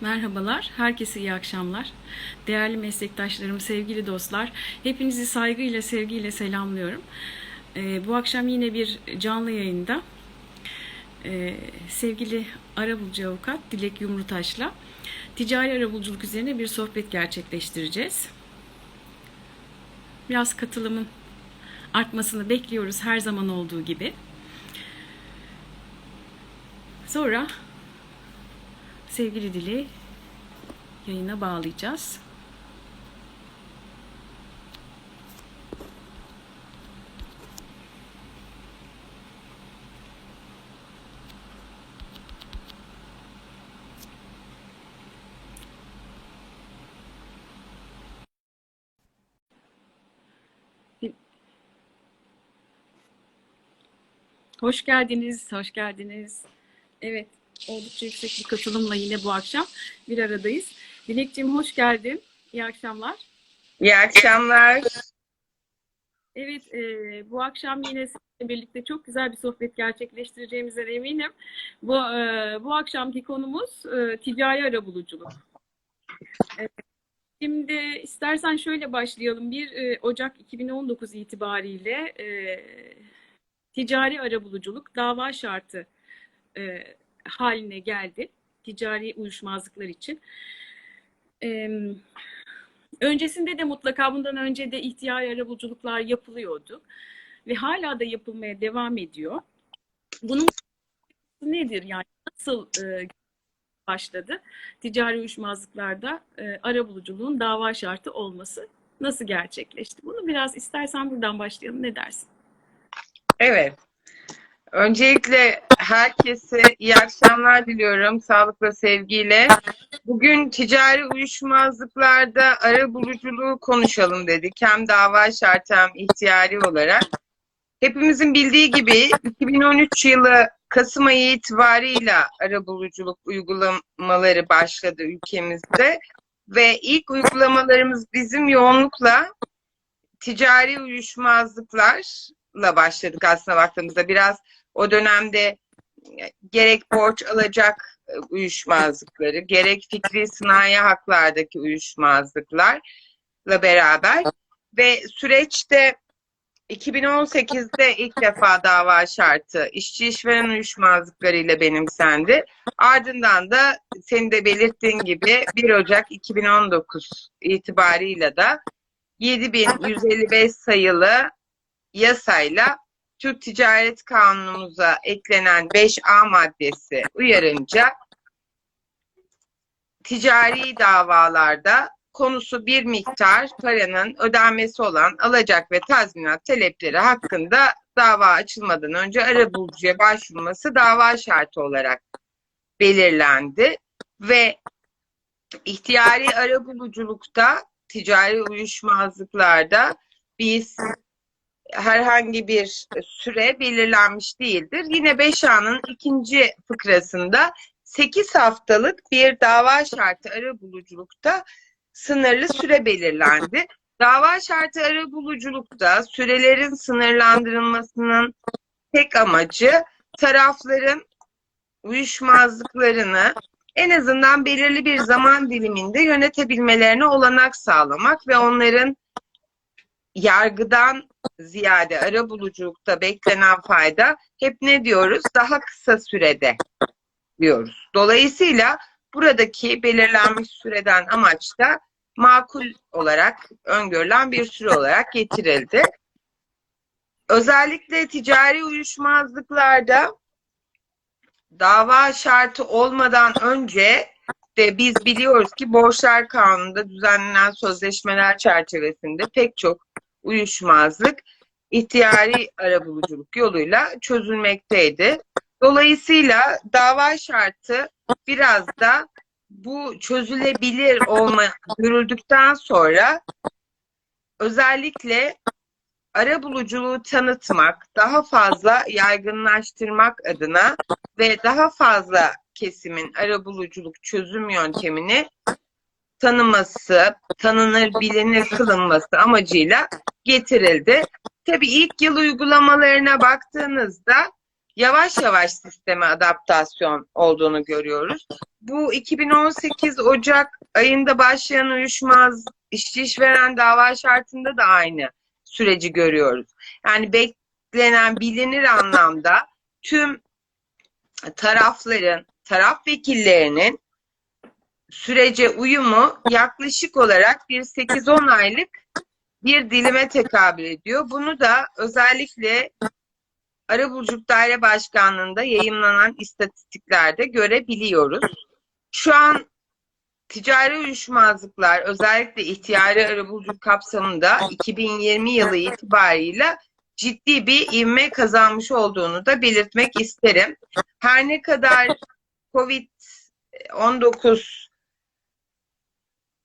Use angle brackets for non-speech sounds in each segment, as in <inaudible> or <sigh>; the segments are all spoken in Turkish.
Merhabalar, herkese iyi akşamlar. Değerli meslektaşlarım, sevgili dostlar, hepinizi saygıyla, sevgiyle selamlıyorum. Ee, bu akşam yine bir canlı yayında e, sevgili arabulucu avukat Dilek Yumrutaş'la ticari arabuluculuk üzerine bir sohbet gerçekleştireceğiz. Biraz katılımın artmasını bekliyoruz her zaman olduğu gibi. Sonra sevgili Dili yayına bağlayacağız. Hoş geldiniz, hoş geldiniz. Evet, oldukça yüksek bir katılımla yine bu akşam bir aradayız. Dilekciğim hoş geldin. İyi akşamlar. İyi akşamlar. Evet, e, bu akşam yine sizinle birlikte çok güzel bir sohbet gerçekleştireceğimize eminim. Bu e, bu akşamki konumuz e, ticari arabuluculuk. E, şimdi istersen şöyle başlayalım. 1 e, Ocak 2019 itibariyle e, ticari arabuluculuk dava şartı e, haline geldi. Ticari uyuşmazlıklar için. E, öncesinde de mutlaka bundan önce de ihtiyari arabuluculuklar yapılıyordu. Ve hala da yapılmaya devam ediyor. Bunun nedir yani? Nasıl e, başladı? Ticari uyuşmazlıklarda e, arabuluculuğun dava şartı olması nasıl gerçekleşti? Bunu biraz istersen buradan başlayalım. Ne dersin? Evet. Öncelikle herkese iyi akşamlar diliyorum. Sağlıkla, sevgiyle. Bugün ticari uyuşmazlıklarda ara buluculuğu konuşalım dedik. Hem dava şartı hem ihtiyari olarak. Hepimizin bildiği gibi 2013 yılı Kasım ayı itibarıyla ara buluculuk uygulamaları başladı ülkemizde. Ve ilk uygulamalarımız bizim yoğunlukla ticari uyuşmazlıklarla başladık aslında baktığımızda. Biraz o dönemde gerek borç alacak uyuşmazlıkları, gerek fikri sınai haklardaki uyuşmazlıklarla beraber ve süreçte 2018'de ilk defa dava şartı işçi işveren uyuşmazlıklarıyla benimsendi. Ardından da senin de belirttiğin gibi 1 Ocak 2019 itibarıyla da 7155 sayılı yasayla Türk Ticaret Kanunumuza eklenen 5A maddesi uyarınca ticari davalarda konusu bir miktar paranın ödenmesi olan alacak ve tazminat talepleri hakkında dava açılmadan önce arabulucuya başvurması dava şartı olarak belirlendi ve ihtiyari arabuluculukta ticari uyuşmazlıklarda biz herhangi bir süre belirlenmiş değildir. Yine 5A'nın ikinci fıkrasında 8 haftalık bir dava şartı arabuluculukta sınırlı süre belirlendi. Dava şartı arabuluculukta sürelerin sınırlandırılmasının tek amacı tarafların uyuşmazlıklarını en azından belirli bir zaman diliminde yönetebilmelerine olanak sağlamak ve onların yargıdan ziyade arabuluculukta beklenen fayda hep ne diyoruz? Daha kısa sürede diyoruz. Dolayısıyla buradaki belirlenmiş süreden amaç da makul olarak öngörülen bir süre olarak getirildi. Özellikle ticari uyuşmazlıklarda dava şartı olmadan önce de biz biliyoruz ki borçlar kanununda düzenlenen sözleşmeler çerçevesinde pek çok uyuşmazlık ihtiyari arabuluculuk yoluyla çözülmekteydi. Dolayısıyla dava şartı biraz da bu çözülebilir olma görüldükten sonra özellikle arabuluculuğu tanıtmak, daha fazla yaygınlaştırmak adına ve daha fazla kesimin arabuluculuk çözüm yöntemini tanıması, tanınır, bilinir kılınması amacıyla getirildi. Tabii ilk yıl uygulamalarına baktığınızda yavaş yavaş sisteme adaptasyon olduğunu görüyoruz. Bu 2018 Ocak ayında başlayan uyuşmaz işçi işveren dava şartında da aynı süreci görüyoruz. Yani beklenen bilinir anlamda tüm tarafların, taraf vekillerinin sürece uyumu yaklaşık olarak bir 8-10 aylık bir dilime tekabül ediyor. Bunu da özellikle Arabuluculuk Daire Başkanlığı'nda yayımlanan istatistiklerde görebiliyoruz. Şu an ticari uyuşmazlıklar özellikle ihtiyari arabuluculuk kapsamında 2020 yılı itibarıyla ciddi bir ivme kazanmış olduğunu da belirtmek isterim. Her ne kadar COVID-19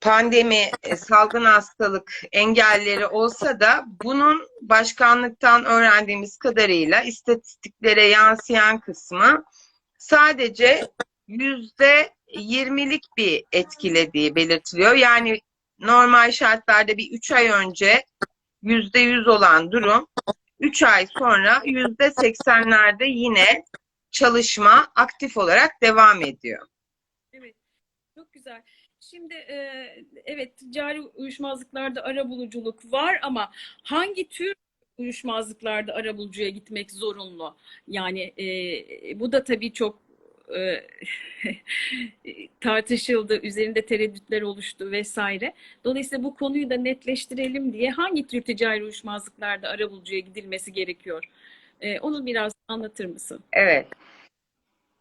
pandemi, e, salgın hastalık engelleri olsa da bunun başkanlıktan öğrendiğimiz kadarıyla istatistiklere yansıyan kısmı sadece yüzde yirmilik bir etkilediği belirtiliyor. Yani normal şartlarda bir üç ay önce yüzde yüz olan durum üç ay sonra yüzde seksenlerde yine çalışma aktif olarak devam ediyor. Evet, çok güzel. Şimdi e, evet ticari uyuşmazlıklarda arabuluculuk var ama hangi tür uyuşmazlıklarda arabulucuya gitmek zorunlu? Yani e, bu da tabii çok e, <laughs> tartışıldı, üzerinde tereddütler oluştu vesaire. Dolayısıyla bu konuyu da netleştirelim diye hangi tür ticari uyuşmazlıklarda arabulucuya gidilmesi gerekiyor? E, onu biraz anlatır mısın? Evet.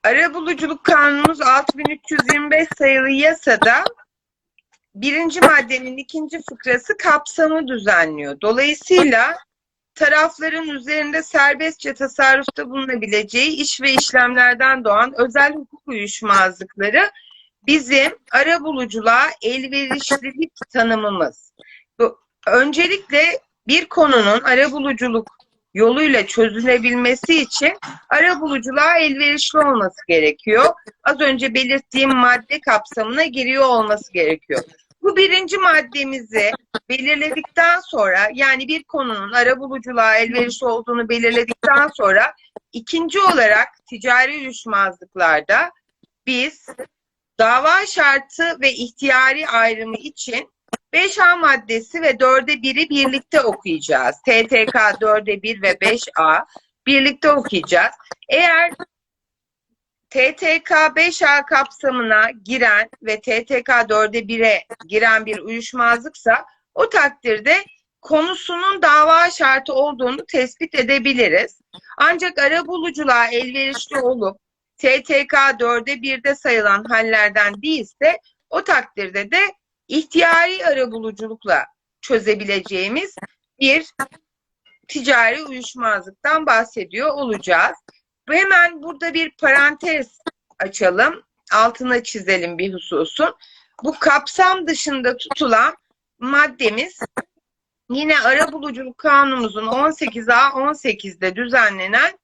Arabuluculuk Kanunumuz 6325 sayılı yasada birinci maddenin ikinci fıkrası kapsamı düzenliyor. Dolayısıyla tarafların üzerinde serbestçe tasarrufta bulunabileceği iş ve işlemlerden doğan özel hukuk uyuşmazlıkları bizim arabuluculuğa elverişlilik tanımımız. Bu- Öncelikle bir konunun arabuluculuk yoluyla çözülebilmesi için arabuluculuğa elverişli olması gerekiyor. Az önce belirttiğim madde kapsamına giriyor olması gerekiyor. Bu birinci maddemizi belirledikten sonra yani bir konunun arabuluculuğa elverişli olduğunu belirledikten sonra ikinci olarak ticari uyuşmazlıklarda biz dava şartı ve ihtiyari ayrımı için 5A maddesi ve 4'e 1'i birlikte okuyacağız. TTK 4'e 1 ve 5A birlikte okuyacağız. Eğer TTK 5A kapsamına giren ve TTK 4'e 1'e giren bir uyuşmazlıksa o takdirde konusunun dava şartı olduğunu tespit edebiliriz. Ancak arabuluculuğa elverişli olup TTK 4'e 1'de sayılan hallerden değilse o takdirde de ihtiyari arabuluculukla çözebileceğimiz bir ticari uyuşmazlıktan bahsediyor olacağız. Hemen burada bir parantez açalım. Altına çizelim bir hususun. Bu kapsam dışında tutulan maddemiz yine arabuluculuk kanunumuzun 18A 18'de düzenlenen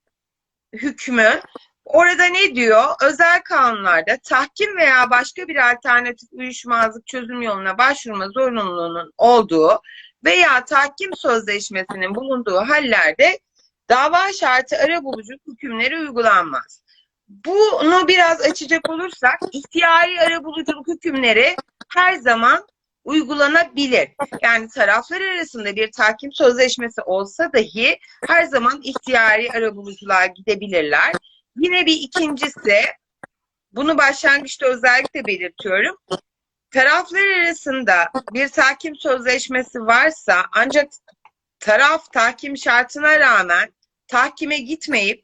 hükmü. Orada ne diyor? Özel kanunlarda tahkim veya başka bir alternatif uyuşmazlık çözüm yoluna başvurma zorunluluğunun olduğu veya tahkim sözleşmesinin bulunduğu hallerde dava şartı arabuluculuk hükümleri uygulanmaz. Bunu biraz açacak olursak ihtiyari arabuluculuk hükümleri her zaman uygulanabilir. Yani taraflar arasında bir tahkim sözleşmesi olsa dahi her zaman ihtiyari arabuluculuğa gidebilirler. Yine bir ikincisi, bunu başlangıçta özellikle belirtiyorum. Taraflar arasında bir tahkim sözleşmesi varsa ancak taraf tahkim şartına rağmen tahkime gitmeyip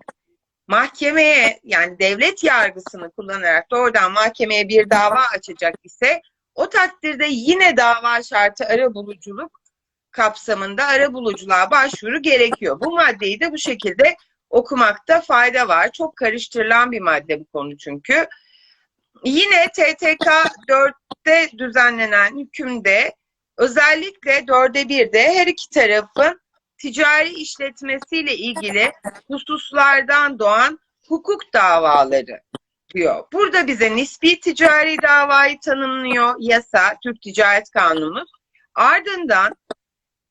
mahkemeye yani devlet yargısını kullanarak doğrudan mahkemeye bir dava açacak ise o takdirde yine dava şartı arabuluculuk kapsamında arabuluculuğa başvuru gerekiyor. Bu maddeyi de bu şekilde okumakta fayda var. Çok karıştırılan bir madde bu konu çünkü. Yine TTK 4'te <laughs> düzenlenen hükümde özellikle 4'e 1'de her iki tarafın ticari işletmesiyle ilgili hususlardan doğan hukuk davaları diyor. Burada bize nispi ticari davayı tanımlıyor yasa, Türk Ticaret Kanunumuz. Ardından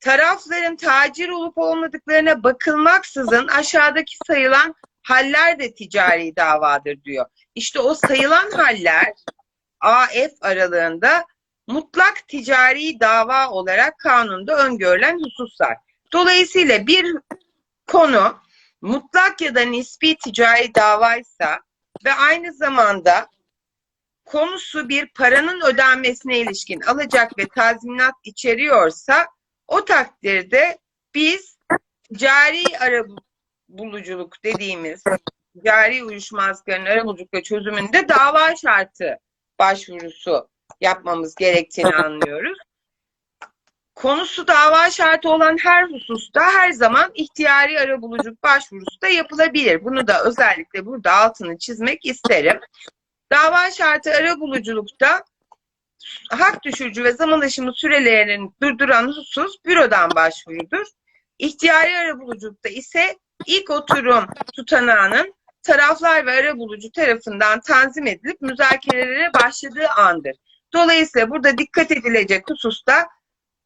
tarafların tacir olup olmadıklarına bakılmaksızın aşağıdaki sayılan haller de ticari davadır diyor. İşte o sayılan haller AF aralığında mutlak ticari dava olarak kanunda öngörülen hususlar. Dolayısıyla bir konu mutlak ya da nispi ticari davaysa ve aynı zamanda konusu bir paranın ödenmesine ilişkin alacak ve tazminat içeriyorsa o takdirde biz ticari arabuluculuk dediğimiz ticari uyuşmazlıkların arabuluculuk ve çözümünde dava şartı başvurusu yapmamız gerektiğini anlıyoruz. Konusu dava şartı olan her hususta her zaman ihtiyari arabuluculuk başvurusu da yapılabilir. Bunu da özellikle burada altını çizmek isterim. Dava şartı arabuluculukta hak düşürücü ve zaman aşımı sürelerini durduran husus bürodan başvurudur. İhtiyari arabuluculukta ise ilk oturum tutanağının taraflar ve arabulucu tarafından tanzim edilip müzakerelere başladığı andır. Dolayısıyla burada dikkat edilecek husus da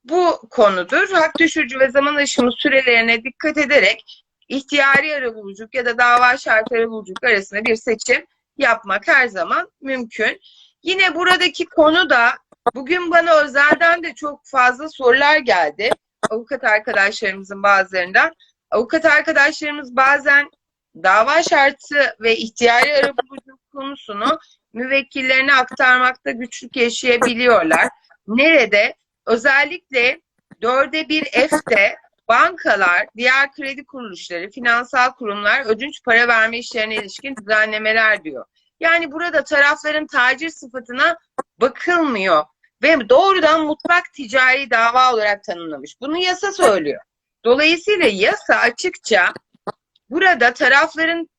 bu konudur. Hak düşürücü ve zaman aşımı sürelerine dikkat ederek ihtiyari arabuluculuk ya da dava şartı arabuluculuk arasında bir seçim yapmak her zaman mümkün. Yine buradaki konu da bugün bana özelden de çok fazla sorular geldi. Avukat arkadaşlarımızın bazılarından. Avukat arkadaşlarımız bazen dava şartı ve ihtiyari arabuluculuk konusunu müvekkillerine aktarmakta güçlük yaşayabiliyorlar. Nerede? Özellikle dörde bir F'de bankalar, diğer kredi kuruluşları, finansal kurumlar ödünç para verme işlerine ilişkin düzenlemeler diyor. Yani burada tarafların tacir sıfatına bakılmıyor ve doğrudan mutlak ticari dava olarak tanımlamış. Bunu yasa söylüyor. Dolayısıyla yasa açıkça burada tarafların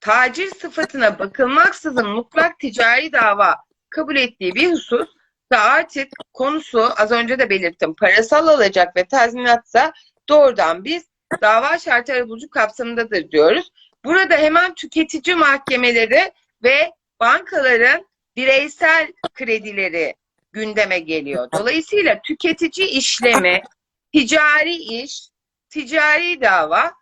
tacir sıfatına bakılmaksızın mutlak ticari dava kabul ettiği bir husus da artık konusu az önce de belirttim parasal alacak ve tazminatsa doğrudan biz dava şartı arabuluculuk kapsamındadır diyoruz. Burada hemen tüketici mahkemeleri ve bankaların bireysel kredileri gündeme geliyor. Dolayısıyla tüketici işlemi, ticari iş, ticari dava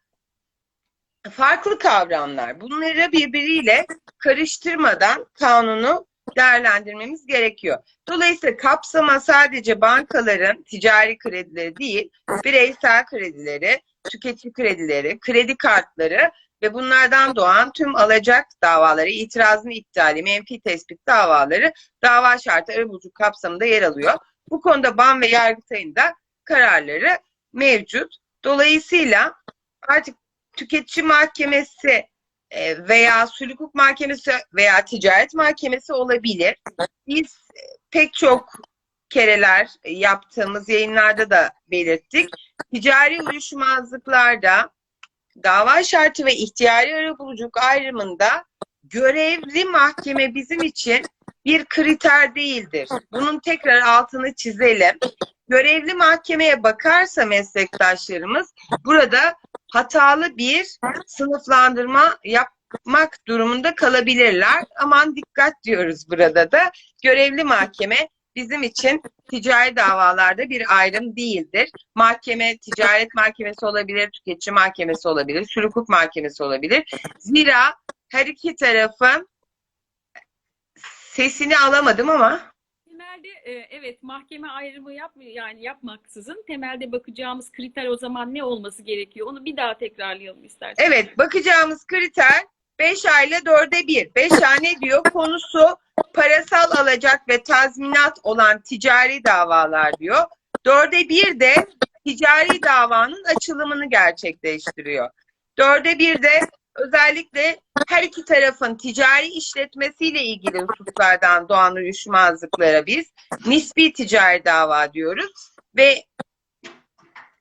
farklı kavramlar. Bunları birbiriyle karıştırmadan kanunu değerlendirmemiz gerekiyor. Dolayısıyla kapsama sadece bankaların ticari kredileri değil, bireysel kredileri, tüketici kredileri, kredi kartları ve bunlardan doğan tüm alacak davaları, itirazın iptali, menfi tespit davaları dava şartı arabuluculuk kapsamında yer alıyor. Bu konuda BAN ve Yargıtay'ın da kararları mevcut. Dolayısıyla artık tüketici mahkemesi e, veya sulh hukuk mahkemesi veya ticaret mahkemesi olabilir. Biz e, pek çok kereler yaptığımız yayınlarda da belirttik. Ticari uyuşmazlıklarda dava şartı ve ihtiyari arabuluculuk ayrımında görevli mahkeme bizim için bir kriter değildir. Bunun tekrar altını çizelim. Görevli mahkemeye bakarsa meslektaşlarımız burada hatalı bir sınıflandırma yapmak durumunda kalabilirler. Aman dikkat diyoruz burada da. Görevli mahkeme bizim için ticari davalarda bir ayrım değildir. Mahkeme, ticaret mahkemesi olabilir, tüketici mahkemesi olabilir, sürü hukuk mahkemesi olabilir. Zira her iki tarafın sesini alamadım ama Temelde e, evet mahkeme ayrımı yapmıyor yani yapmaksızın temelde bakacağımız kriter o zaman ne olması gerekiyor? Onu bir daha tekrarlayalım isterseniz. Evet, bakacağımız kriter 5 ayla 4'e 1. 5 ay ne diyor? Konusu parasal alacak ve tazminat olan ticari davalar diyor. 4'e 1 de ticari davanın açılımını gerçekleştiriyor. 4'e 1 de özellikle her iki tarafın ticari işletmesiyle ilgili hususlardan doğan uyuşmazlıklara biz nispi ticari dava diyoruz. Ve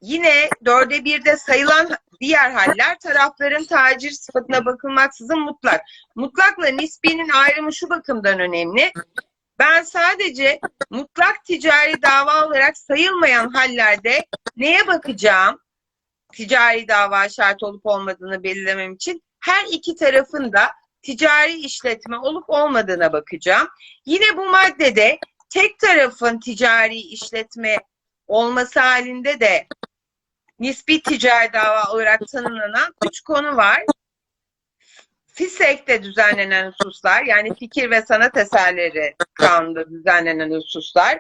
yine dörde birde sayılan diğer haller tarafların tacir sıfatına bakılmaksızın mutlak. Mutlakla nispinin ayrımı şu bakımdan önemli. Ben sadece mutlak ticari dava olarak sayılmayan hallerde neye bakacağım? Ticari dava şart olup olmadığını belirlemem için her iki tarafın da ticari işletme olup olmadığına bakacağım. Yine bu maddede tek tarafın ticari işletme olması halinde de nispi ticari dava olarak tanımlanan üç konu var. FİSEK'te düzenlenen hususlar yani fikir ve sanat eserleri kanunda düzenlenen hususlar.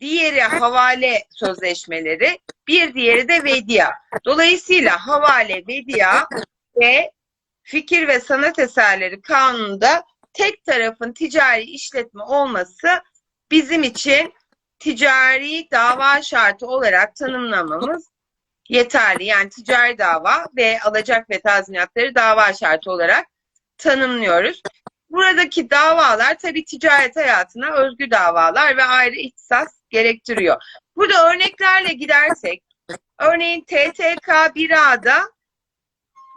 Diğeri havale sözleşmeleri, bir diğeri de vedia. Dolayısıyla havale, vedia ve fikir ve sanat eserleri kanununda tek tarafın ticari işletme olması bizim için ticari dava şartı olarak tanımlamamız yeterli. Yani ticari dava ve alacak ve tazminatları dava şartı olarak tanımlıyoruz. Buradaki davalar tabii ticaret hayatına özgü davalar ve ayrı ihtisas gerektiriyor. Burada örneklerle gidersek, örneğin TTK 1A'da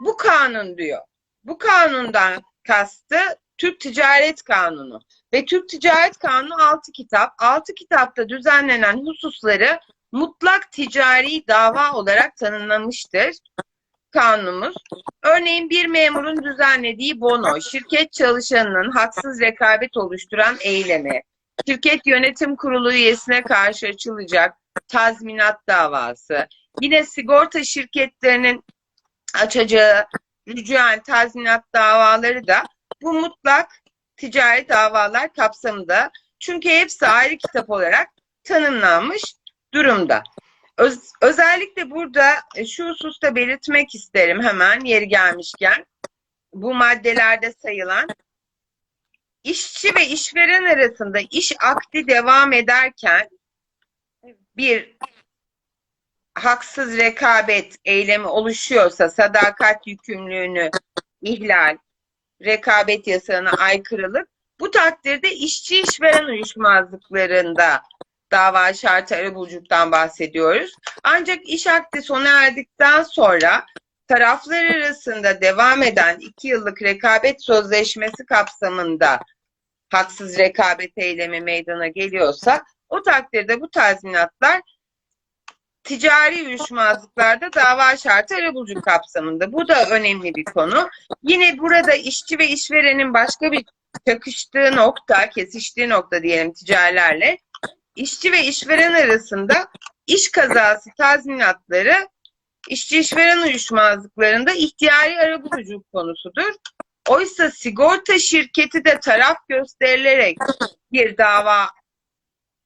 bu kanun diyor. Bu kanundan kastı Türk Ticaret Kanunu. Ve Türk Ticaret Kanunu 6 kitap. 6 kitapta düzenlenen hususları mutlak ticari dava olarak tanımlamıştır kanunumuz. Örneğin bir memurun düzenlediği bono, şirket çalışanının haksız rekabet oluşturan eylemi, şirket yönetim kurulu üyesine karşı açılacak tazminat davası, yine sigorta şirketlerinin açacağı rücuen tazminat davaları da bu mutlak ticari davalar kapsamında. Çünkü hepsi ayrı kitap olarak tanımlanmış durumda. Öz- özellikle burada e, şu hususta belirtmek isterim hemen yeri gelmişken. Bu maddelerde sayılan işçi ve işveren arasında iş akdi devam ederken bir haksız rekabet eylemi oluşuyorsa sadakat yükümlülüğünü ihlal, rekabet yasağına aykırılık bu takdirde işçi işveren uyuşmazlıklarında dava şartı arabuluculuktan bahsediyoruz. Ancak iş akdi sona erdikten sonra taraflar arasında devam eden iki yıllık rekabet sözleşmesi kapsamında haksız rekabet eylemi meydana geliyorsa o takdirde bu tazminatlar ticari uyuşmazlıklarda dava şartı arabuluculuk kapsamında. Bu da önemli bir konu. Yine burada işçi ve işverenin başka bir çakıştığı nokta, kesiştiği nokta diyelim ticarilerle işçi ve işveren arasında iş kazası tazminatları işçi işveren uyuşmazlıklarında ihtiyari arabuluculuk konusudur. Oysa sigorta şirketi de taraf gösterilerek bir dava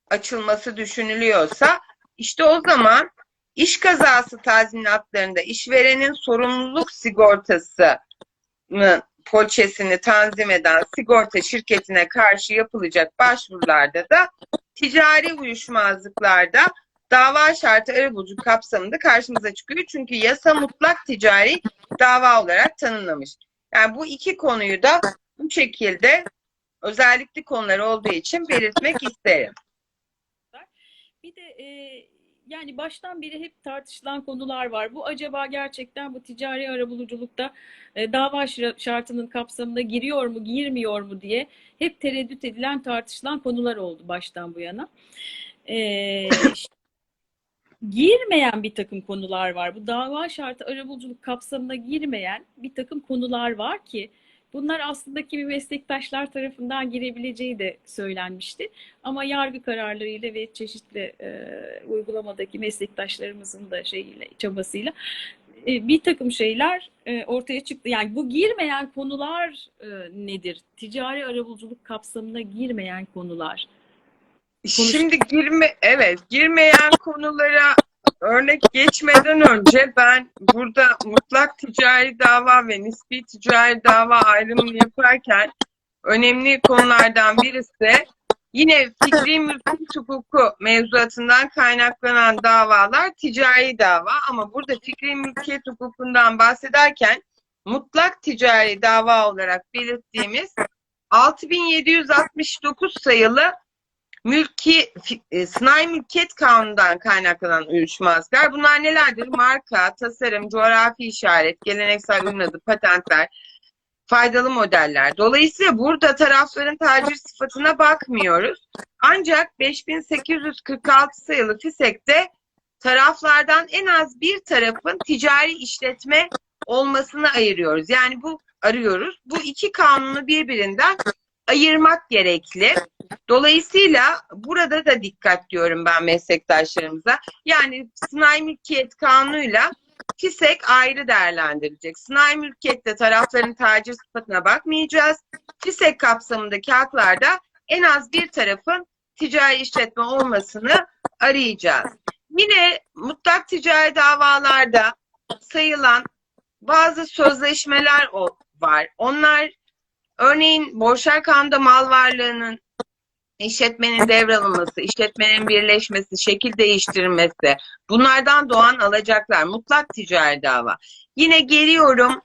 açılması düşünülüyorsa işte o zaman iş kazası tazminatlarında işverenin sorumluluk sigortası poliçesini tanzim eden sigorta şirketine karşı yapılacak başvurularda da ticari uyuşmazlıklarda dava şartı arabuluculuk kapsamında karşımıza çıkıyor. Çünkü yasa mutlak ticari dava olarak tanımlamış. Yani bu iki konuyu da bu şekilde özellikli konular olduğu için belirtmek isterim. Bir de e, yani baştan beri hep tartışılan konular var. Bu acaba gerçekten bu ticari arabuluculukta e, dava şartının kapsamına giriyor mu, girmiyor mu diye hep tereddüt edilen, tartışılan konular oldu baştan bu yana. E, <laughs> girmeyen bir takım konular var. Bu dava şartı arabuluculuk kapsamına girmeyen bir takım konular var ki bunlar aslında kimi meslektaşlar tarafından girebileceği de söylenmişti. Ama yargı kararlarıyla ve çeşitli e, uygulamadaki meslektaşlarımızın da şeyiyle, çabasıyla e, bir takım şeyler e, ortaya çıktı. Yani bu girmeyen konular e, nedir? Ticari arabuluculuk kapsamına girmeyen konular. Şimdi girme evet girmeyen konulara örnek geçmeden önce ben burada mutlak ticari dava ve nispi ticari dava ayrımını yaparken önemli konulardan birisi yine fikri mülkiyet hukuku mevzuatından kaynaklanan davalar ticari dava. Ama burada fikri mülkiyet hukukundan bahsederken mutlak ticari dava olarak belirttiğimiz 6769 sayılı mülki e, sınai mülkiyet kanunundan kaynaklanan uyuşmazlıklar. Bunlar nelerdir? Marka, tasarım, coğrafi işaret, geleneksel ürün adı, patentler, faydalı modeller. Dolayısıyla burada tarafların tacir sıfatına bakmıyoruz. Ancak 5846 sayılı FİSEK'te taraflardan en az bir tarafın ticari işletme olmasını ayırıyoruz. Yani bu arıyoruz. Bu iki kanunu birbirinden ayırmak gerekli. Dolayısıyla burada da dikkat diyorum ben meslektaşlarımıza. Yani sınai mülkiyet kanunuyla TİSEK ayrı değerlendirilecek. Sınai mülkiyette tarafların tacir sıfatına bakmayacağız. TİSEK kapsamındaki haklarda en az bir tarafın ticari işletme olmasını arayacağız. Yine mutlak ticari davalarda sayılan bazı sözleşmeler var. Onlar örneğin borçlar kanunda mal varlığının işletmenin devralınması, işletmenin birleşmesi, şekil değiştirilmesi, bunlardan doğan alacaklar, mutlak ticari dava. Yine geliyorum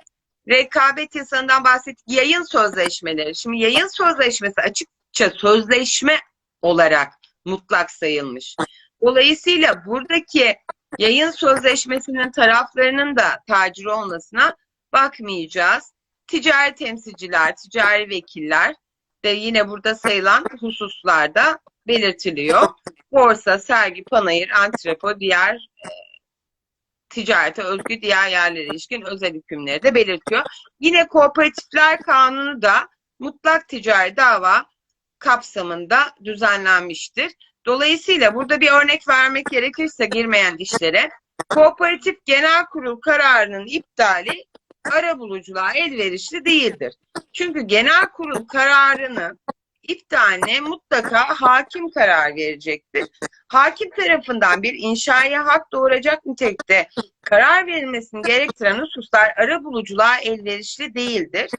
rekabet yasanından bahsettik. Yayın sözleşmeleri. Şimdi yayın sözleşmesi açıkça sözleşme olarak mutlak sayılmış. Dolayısıyla buradaki yayın sözleşmesinin taraflarının da tacir olmasına bakmayacağız. Ticari temsilciler, ticari vekiller de yine burada sayılan hususlarda belirtiliyor. Borsa, sergi, panayır, antrepo, diğer e, ticarete özgü diğer yerlere ilişkin özel hükümleri de belirtiyor. Yine kooperatifler kanunu da mutlak ticari dava kapsamında düzenlenmiştir. Dolayısıyla burada bir örnek vermek gerekirse girmeyen işlere kooperatif genel kurul kararının iptali arabuluculuğa elverişli değildir. Çünkü genel kurul kararını iptaline mutlaka hakim karar verecektir. Hakim tarafından bir inşaya hak doğuracak nitelikte karar verilmesini gerektiren hususlar arabuluculuğa elverişli değildir.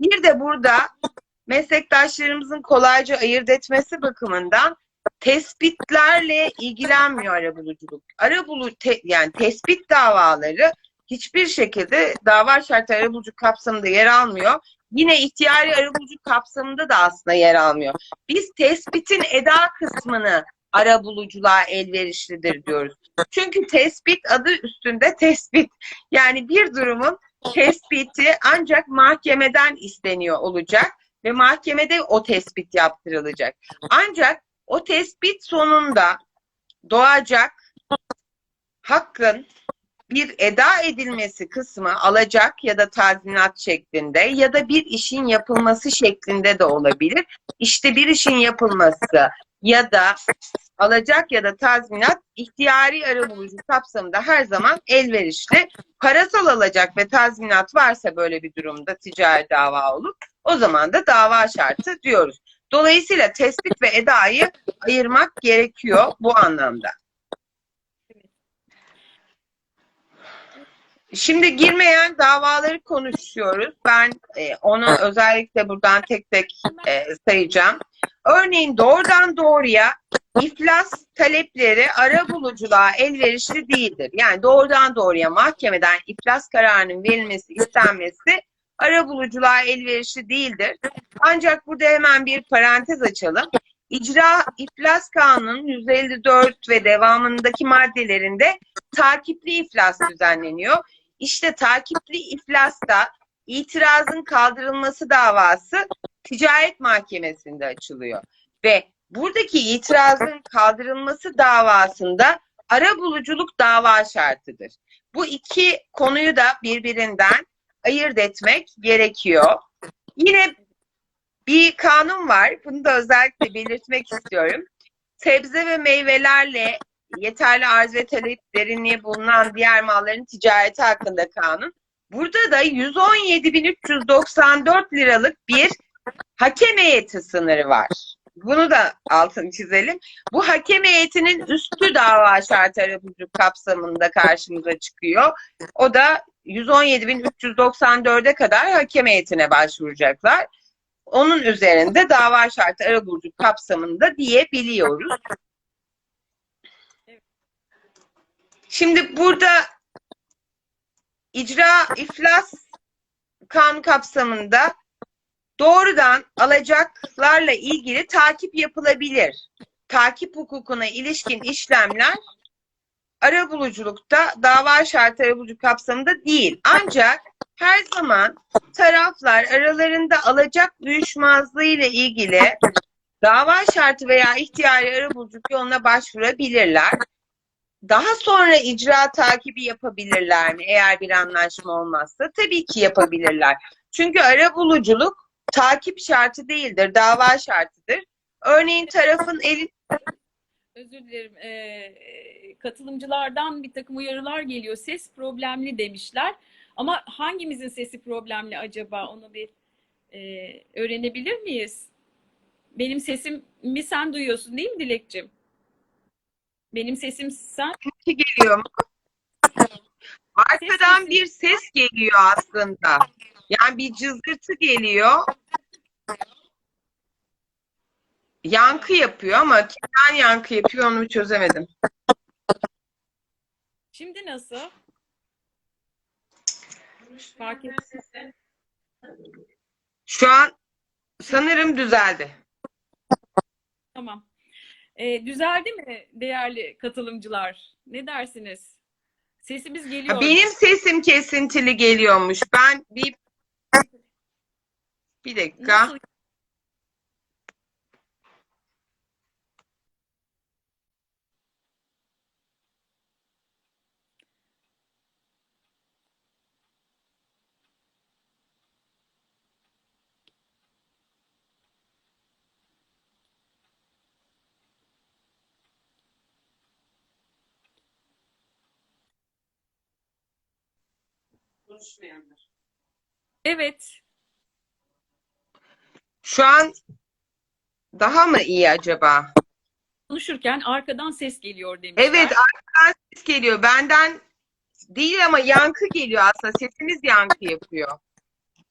Bir de burada meslektaşlarımızın kolayca ayırt etmesi bakımından tespitlerle ilgilenmiyor arabuluculuk. Arabulu te, yani tespit davaları hiçbir şekilde dava şartı arabuluculuk kapsamında yer almıyor. Yine ihtiyari arabuluculuk kapsamında da aslında yer almıyor. Biz tespitin eda kısmını arabuluculuğa elverişlidir diyoruz. Çünkü tespit adı üstünde tespit. Yani bir durumun tespiti ancak mahkemeden isteniyor olacak ve mahkemede o tespit yaptırılacak. Ancak o tespit sonunda doğacak hakkın bir eda edilmesi kısmı alacak ya da tazminat şeklinde ya da bir işin yapılması şeklinde de olabilir. İşte bir işin yapılması ya da alacak ya da tazminat ihtiyari arabulucu kapsamında her zaman elverişli. Parasal alacak ve tazminat varsa böyle bir durumda ticari dava olup o zaman da dava şartı diyoruz. Dolayısıyla tespit ve edayı ayırmak gerekiyor bu anlamda. Şimdi girmeyen davaları konuşuyoruz. Ben e, onu özellikle buradan tek tek e, sayacağım. Örneğin doğrudan doğruya iflas talepleri ara buluculuğa elverişli değildir. Yani doğrudan doğruya mahkemeden iflas kararının verilmesi istenmesi ara buluculuğa elverişli değildir. Ancak burada hemen bir parantez açalım. İcra iflas kanunun 154 ve devamındaki maddelerinde takipli iflas düzenleniyor. İşte takipli iflasta itirazın kaldırılması davası ticaret mahkemesinde açılıyor. Ve buradaki itirazın kaldırılması davasında ara buluculuk dava şartıdır. Bu iki konuyu da birbirinden ayırt etmek gerekiyor. Yine bir kanun var. Bunu da özellikle belirtmek istiyorum. Sebze ve meyvelerle yeterli arz ve talep derinliği bulunan diğer malların ticareti hakkında kanun. Burada da 117.394 liralık bir hakem heyeti sınırı var. Bunu da altını çizelim. Bu hakem heyetinin üstü dava şartı arabuluculuk kapsamında karşımıza çıkıyor. O da 117.394'e kadar hakem heyetine başvuracaklar. Onun üzerinde dava şartı arabuluculuk kapsamında diyebiliyoruz. Şimdi burada icra iflas kanun kapsamında doğrudan alacaklarla ilgili takip yapılabilir. Takip hukukuna ilişkin işlemler arabuluculukta dava şartı arabuluculuk kapsamında değil. Ancak her zaman taraflar aralarında alacak uyuşmazlığı ile ilgili dava şartı veya ihtiyari arabuluculuk yoluna başvurabilirler. Daha sonra icra takibi yapabilirler mi eğer bir anlaşma olmazsa? Tabii ki yapabilirler. Çünkü arabuluculuk takip şartı değildir, dava şartıdır. Örneğin tarafın eli Özür dilerim. Ee, katılımcılardan bir takım uyarılar geliyor. Ses problemli demişler. Ama hangimizin sesi problemli acaba? Onu bir e, öğrenebilir miyiz? Benim sesimi sen duyuyorsun değil mi Dilekçim? Benim sesim sen Ki geliyor mu? Arkadan Ses bir ses geliyor aslında. Yani bir cızırtı geliyor. Yankı yapıyor ama kimden yankı yapıyor onu çözemedim. Şimdi nasıl? Fark. Şu an sanırım düzeldi. Tamam. Ee, düzeldi mi değerli katılımcılar? Ne dersiniz? Sesimiz geliyor. Ha, benim sesim kesintili geliyormuş. Ben bir bir dakika. Nasıl? Evet. Şu an daha mı iyi acaba? Konuşurken arkadan ses geliyor demişler. Evet, arkadan ses geliyor. Benden değil ama yankı geliyor aslında. Sesimiz yankı yapıyor.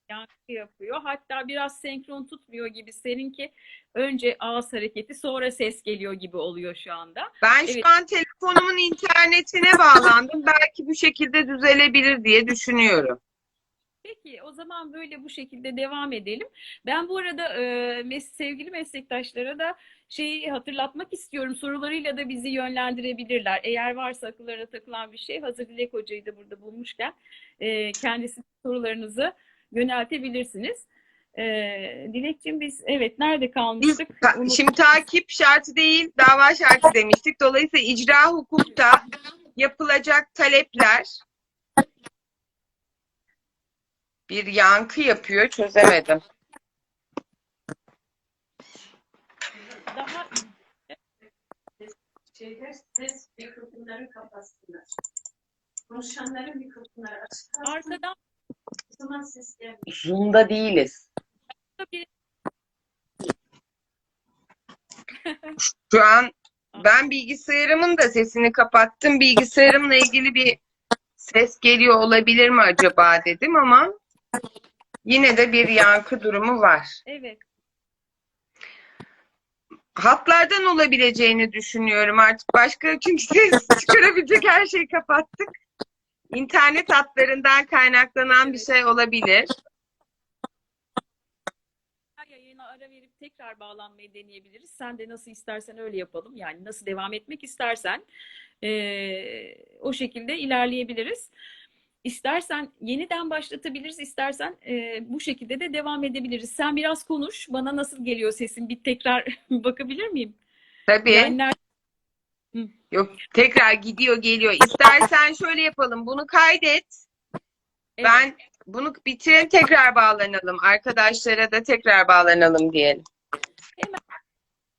Yankı yapıyor. Hatta biraz senkron tutmuyor gibi. Seninki önce ağız hareketi sonra ses geliyor gibi oluyor şu anda. Ben Evet. şu an telefonumun internetine bağlandım. Belki bu şekilde düzelebilir diye düşünüyorum. Peki o zaman böyle bu şekilde devam edelim. Ben bu arada e, mes- sevgili meslektaşlara da şeyi hatırlatmak istiyorum. Sorularıyla da bizi yönlendirebilirler. Eğer varsa akıllarına takılan bir şey hazır Dilek Hoca'yı da burada bulmuşken e, kendisi sorularınızı yöneltebilirsiniz. E, Dilekciğim biz evet nerede Biz kalmıştık? ta- Unuttum. şimdi takip şartı değil, dava şartı demiştik. Dolayısıyla icra hukukta yapılacak talepler bir yankı yapıyor. Çözemedim. daha şeyler ses mikrofonları kapatsınlar. Konuşanların mikrofonları açık arkadan O zaman ses gelmiyor. Zoom'da değiliz. Şu an ben bilgisayarımın da sesini kapattım. Bilgisayarımla ilgili bir ses geliyor olabilir mi acaba dedim ama yine de bir yankı durumu var. evet Hatlardan olabileceğini düşünüyorum artık. Başka çünkü ses <laughs> çıkarabilecek her şeyi kapattık. İnternet hatlarından kaynaklanan bir şey olabilir. yayına ara verip tekrar bağlanmayı deneyebiliriz. Sen de nasıl istersen öyle yapalım. Yani nasıl devam etmek istersen eee, o şekilde ilerleyebiliriz. İstersen yeniden başlatabiliriz, istersen eee, bu şekilde de devam edebiliriz. Sen biraz konuş, bana nasıl geliyor sesin? Bir tekrar <laughs> bakabilir miyim? Tabii. Yani nerede- Yok tekrar gidiyor geliyor. İstersen şöyle yapalım. Bunu kaydet. Evet. Ben bunu bitirin tekrar bağlanalım. Arkadaşlara da tekrar bağlanalım diyelim.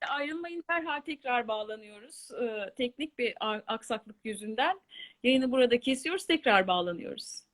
Ayrılmayın derhal tekrar bağlanıyoruz. Ee, teknik bir aksaklık yüzünden yayını burada kesiyoruz, tekrar bağlanıyoruz.